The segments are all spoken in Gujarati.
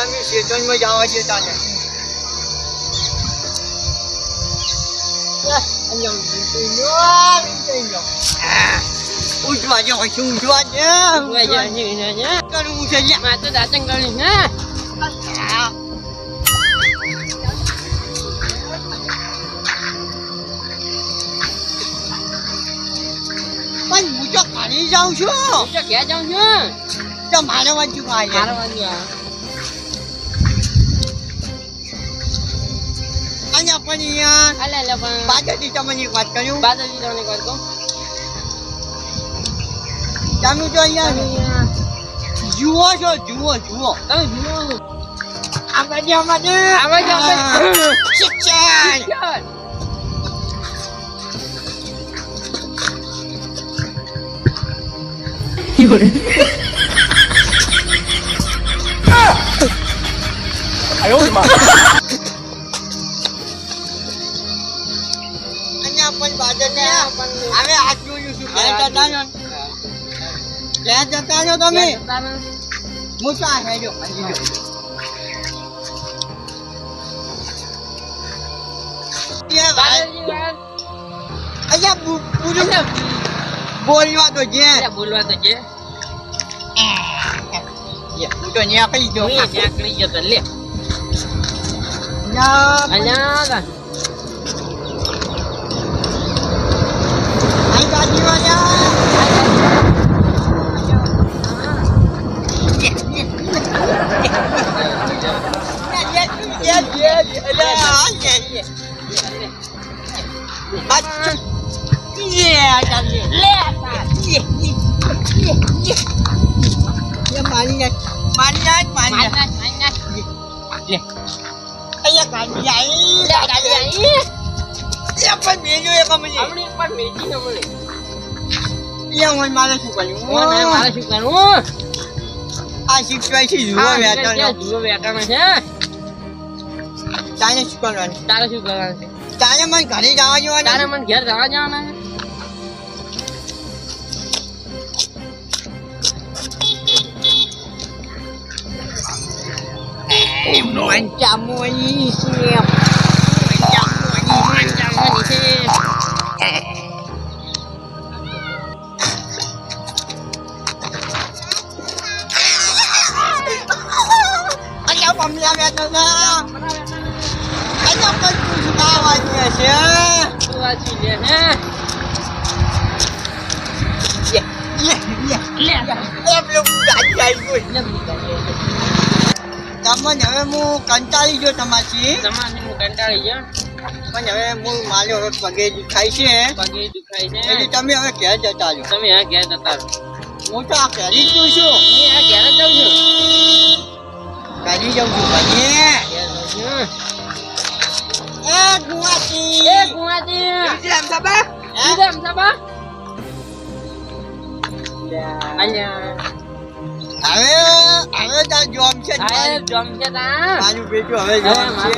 તમે શેતનમાં જવા છે તાને ઉઠવા જો શું ઉઠવા છે કરવું છે લ્યા. પણ હું તો ઘરે જાઉં છું તો મારે વાંચું ખાય અહીંયા પણ અહીંયા. પાછળથી તમને એક વાત કર્યું તમે તો અહીંયા. જુઓ છો જુઓ જુઓ. આ બાજુ અમારે. શિક્ષણ. અહીંયા પણ બાજરને હવે હાથ જોયું છું. ક્યાં જતા છો ક્યાં જતા છો તમે? હું તો આ હેડ્યો હજી જો. એ ભાઈ, અહીંયા પૂ- પૂરું બોલવા તો જે. બોલવા તો જે. હું તો ન્યા કઈ ગયો ત્યાં કરી ગયો તો લે. ન્યા અલ્યા મારે શું કર્યું? ઓને મારે શું કરવું આ જવા છે જુઓ હા, વેચાણ ત્યાં જુઓ વેટાણો છે તારે શું કરવાનું તારે શું કરવાનું છે તારે મને ઘરે જવા તારે જવાનું મને ઘેર જવા જવાના છે પંચામોની છે જવાની છે અહીંયા પમલા બેઠો છે અહીંયા પણ તું ખાવાનું હશે શું વાંચી લે હે લે, લે, લે. એ પેલું ગાડી તમને હવે હું કંટાળી ગયો તમારથી. તમારી હું કંટાળી ગયો? પણ હવે હું માર્યો હવે પગે દુખાય છે. પગે દુખાય છે. એટલે તમે હવે ઘેર જતા રહો. તમે આ ઘેર જતા રહો. હું તો આ ઘરે જ છું છું. હું આ ઘેર જ જાઉં છું? ઘરે જાઉં છું. જાઉં એ ગુવાતી એ સાબા? સાબા અલ્યા. હવે હવે તાર જોમ છે જોમ છે તા મારું બેટું હવે હવે છે.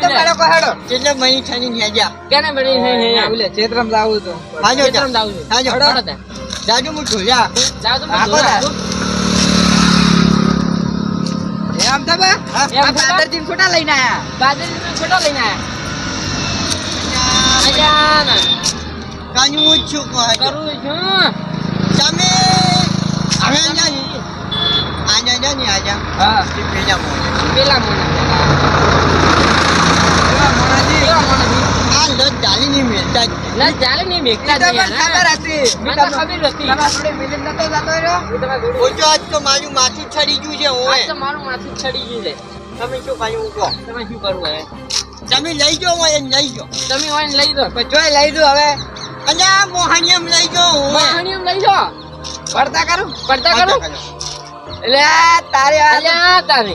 છે તો એટલે મહી થઈને ગયા જા. કેને મળી છે હે ઓલે ચેતરમ લાવું તો. હાજો ચેતરમ લાવું હાજો. હડો હડો તા. જાજુ હું ઢોલ્યા તો હા, હું. એમ તો બા? આ ખોટા? ખોટા લઈને આયા. બાજરીનો ખોટા લઈને આયા. ના હું જ છું કહો. કરું છું. તમે હવે જા ને. આજા. ni aja. Ah, હા હું જોડે- ઓછો આજ તો મારું માથું છડી ગયું છે મારું માથું ચડી ગયું છે. તમે શું કર્યું? કહો તમે શું કરવું હવે? તમે લઈ જાઓ એમ લઈ જાઓ તમે હોય લઈ દો. પણ લઈ દો હવે. અને મોહાનિયમ લઈ જાઓ મોહાનિયમ લઈ જાઓ. પડતા કરું. પડતા કરો. એટલે તારે અલ્યા તારે.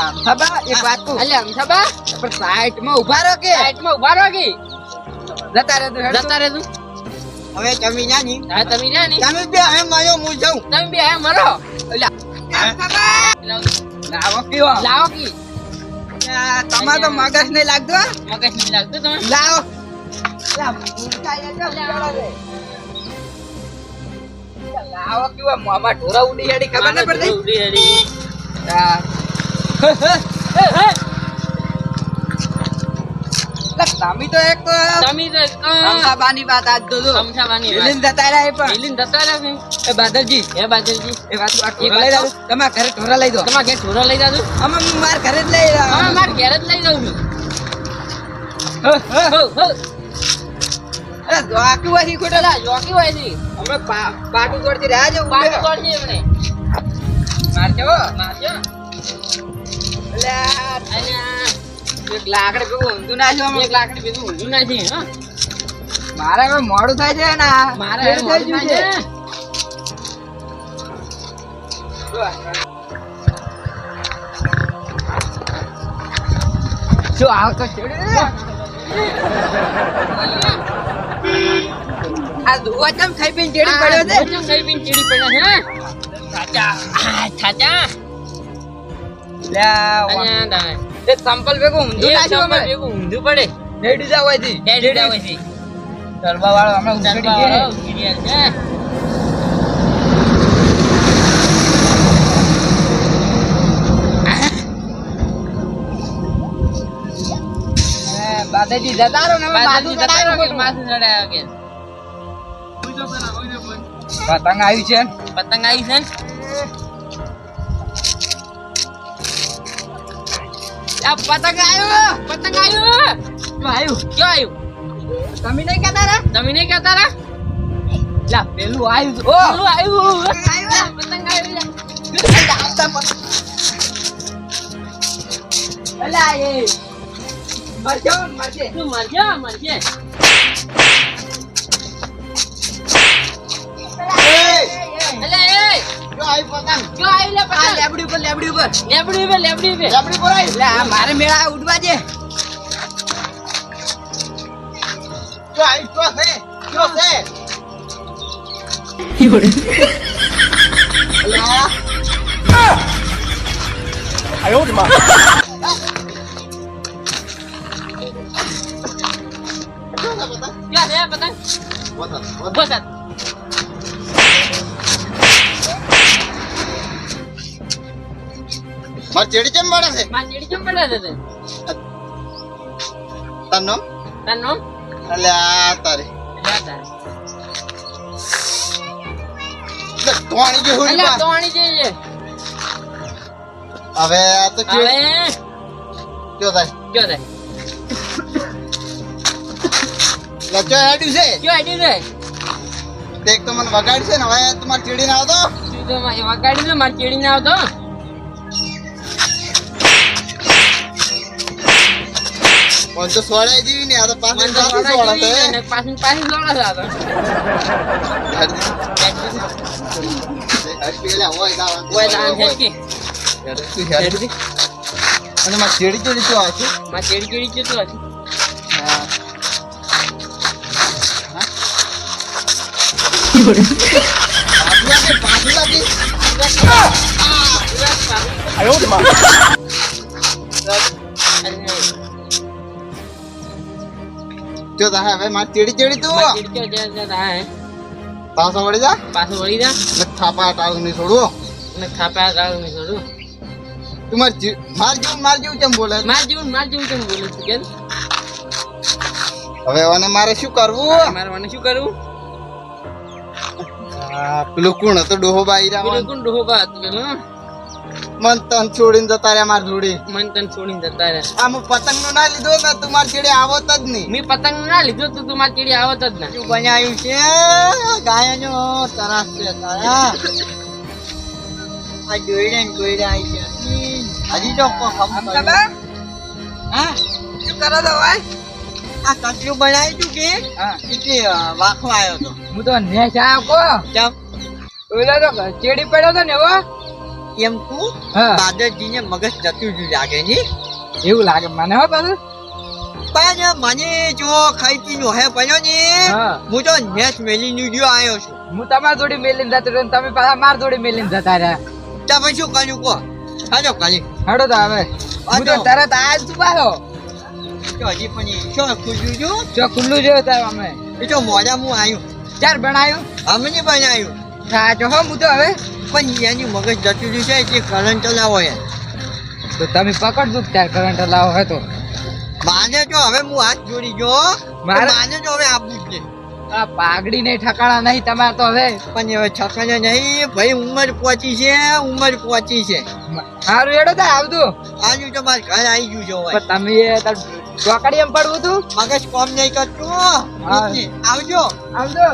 આમ ખબર એક વાત કહું. અલ્યા આમ થબા પણ સાઈડમાં ઊભા રહો કે? સાઈડમાં ઊભા રહો કે? જતા રહે તું જતા રહે તું હવે તમે જા ની. હા તમે બે હું જાઉં. તમે બે આ મરો આમ લાવો લાવો કી? તમારે તો મગજ નહીં લાગતું મગજ નહીં લાગતો તમે લાવો. લા, ભૂલતા એ લાવો કેવા મોંમાં ઢોરા ઉડી હેડી ખબર નહીં પડતી ઉડી હરી. હા. હે, હે. લે, તમે તો એક તો તમે તો એકદમ વાત આજ તો જો. સમજાવવાની વાત. મિલિંદ જતા રહ્યા પણ. મિલિંદ જતા રહ્યા છે. એ બાદલજી એ વાત લઈ. તમારા ઘરે ઢોરા લઈ દો તમારા ઘેર ઢોરો લઈ જાજો અમે માર ઘરે જ લઈ હા માર ઘરે ઘેર જ લઈ જાઉં છું હોય છે ખોટું. જોકી હોય છે અમે પાટું રહ્યા છે પાછું ઊભો. એમને મારજો મારજો. એટલે અને એક લાકડી ભેગું ઊંધું ના. એક લાકડી બીજું ઊંધું નાખી હા મારે હવે મોડું થાય છે ને મારે થઈ ગયું છે. શું આવતો છેડે? આ ધુવા ચમ ખાઈ પીને ચેડી પડ્યો છે? આ ખાઈ પીને ચીડી પડ્યા છે છાચા આ લે આ વા- તે સંપલ ભેગું ઊંધું ઊંધું પડે. હેડી જાવ તલવા વાળો હમણાં ગયો. છે બાદાજી જતા રહો ને માથું કે? પતંગ આવી છે. પતંગ આવી છે. આ પતંગ આવ્યો પતંગ આવ્યું આવ્યું. ક્યાં આવ્યું. તમે નહીં કહેતા રા? તમે નહીં કહેતા રા? લા પેલું આવ્યું. ઓ પેલું આવ્યું આવ્યું. પતંગ આવ્યું અલા એ મરજો મરજે. તું મરજે મરજે. લેબડી ઉપર. લેબડી ઉપર લેબડી ઉપર. લેબડી બે લે આ મારે મેળા ઉડવા દે. ક્યાં છે પતંગ પતંગ થાત. માર ચેડી ચમ મળે છે માં ચીડી કેમ પડે છે? તાર નામ તારું નામ? એટલે આ તારે ટોણી જે હોય અલ્યા, બા. તોણી જે છે. હવે આ તો હવે ચેડી કયો થાય કયો થાય? લચ્ચો હેડ્યું છે કયો આઈડી છે? તે તો મને વગાડ છે ને હવે તમારે ચીડી ના આવતો માં- વગાડી ને મારે ચીડી ના આવતો. તો સોળાઈ જેવી ને આ તો સોડા સોળા પાછી પાછી આ હેડતું. અને મારે ચેડી ચેડી તો ચીડી ચીડી. પાછું લાગે, લાગે. જો તારે હવે મારે ચેડી ચેડી તું. મારે ચીડી ચીડી જે- જે હે. પાછો વળી જા. પાછો વળી જા. ને થાપા ટાળું ની છોડવો ને થાપા ગાળું ની છોડવો તું માર માર જેવું માર જેવું કેમ બોલે? માર જીવન માર જેવું કેમ બોલું છું કે હવે અને મારે શું કરવું? મારે મને શું કરવું? પેલું કોણ હતો ડોહો બાઈ પેલું કોણ ડોહો બા હતું પેલું? મન તન છોડીને જતા રહ્યા માર જોડે. મન તન છોડીને જતા રહ્યા. આ હું પતંગનું ના લીધો ને તું માર ચેડે આવત જ નહીં. મેં પતંગ ના લીધો તું મારી ચીડી આવત જ ના. શું બનાવ્યું છે? ગાયનો તરસ છે તારા. આ જોઈને ને જોઈને આવી ગયા હજી. તો? હા? શું કરો છો ભાઈ? આ કચરું બનાવ્યું તું કે? હા. કેટલી આવ્યો તો. હું તો નેચ આવ્યો કો? તો ચેડી પડ્યો તો ને એવો? એમ તું હા. દાદાજીને મગજ જતું જ લાગે ની? એવું લાગે મને હો પાછું. પણ મને જો ખાઈતી પીને હે પડ્યો ને હા. તો નેસ મેલી જો આવ્યો છું. હું તમારી જોડે મેલીને જતો રહ્યો તમે પાછા માર જોડે મેલીને જતા રહ્યા. તો પછી શું કર્યું કહો? હાજો કરી હાડો તો હવે. હું તો. તરત આજ તું પાછો. હજી પણ શું ખુલ્યું છું જો? ખુલ્લું જોયું તાર અમે. એ તો મોડા હું આવ્યું ચાર બનાયું? અમને બનાવ્યું થાચો હો હું તો હવે પણ એની મગજ જતું રહ્યું છે જે કરંટ ચલાવો એ તો તમે પકડજો ત્યાર કરંટ લાવો હે તો. માને જો હવે હું હાથ જોડી મારે- માને જો હવે આપવું છે. આ પાઘડી નહીં ઠકાણા નહીં તમારે તો હવે. પણ હવે છકને નહીં ભાઈ ઉંમર પહોંચી છે ઉંમર પહોંચી છે. સારું એડો તો આવતું આજુ તો. મારે ઘર આવી ગયું છે તમે ચોકડી એમ પડવું તું? મગજ કોમ નહીં કરતું. આવજો. આવજો.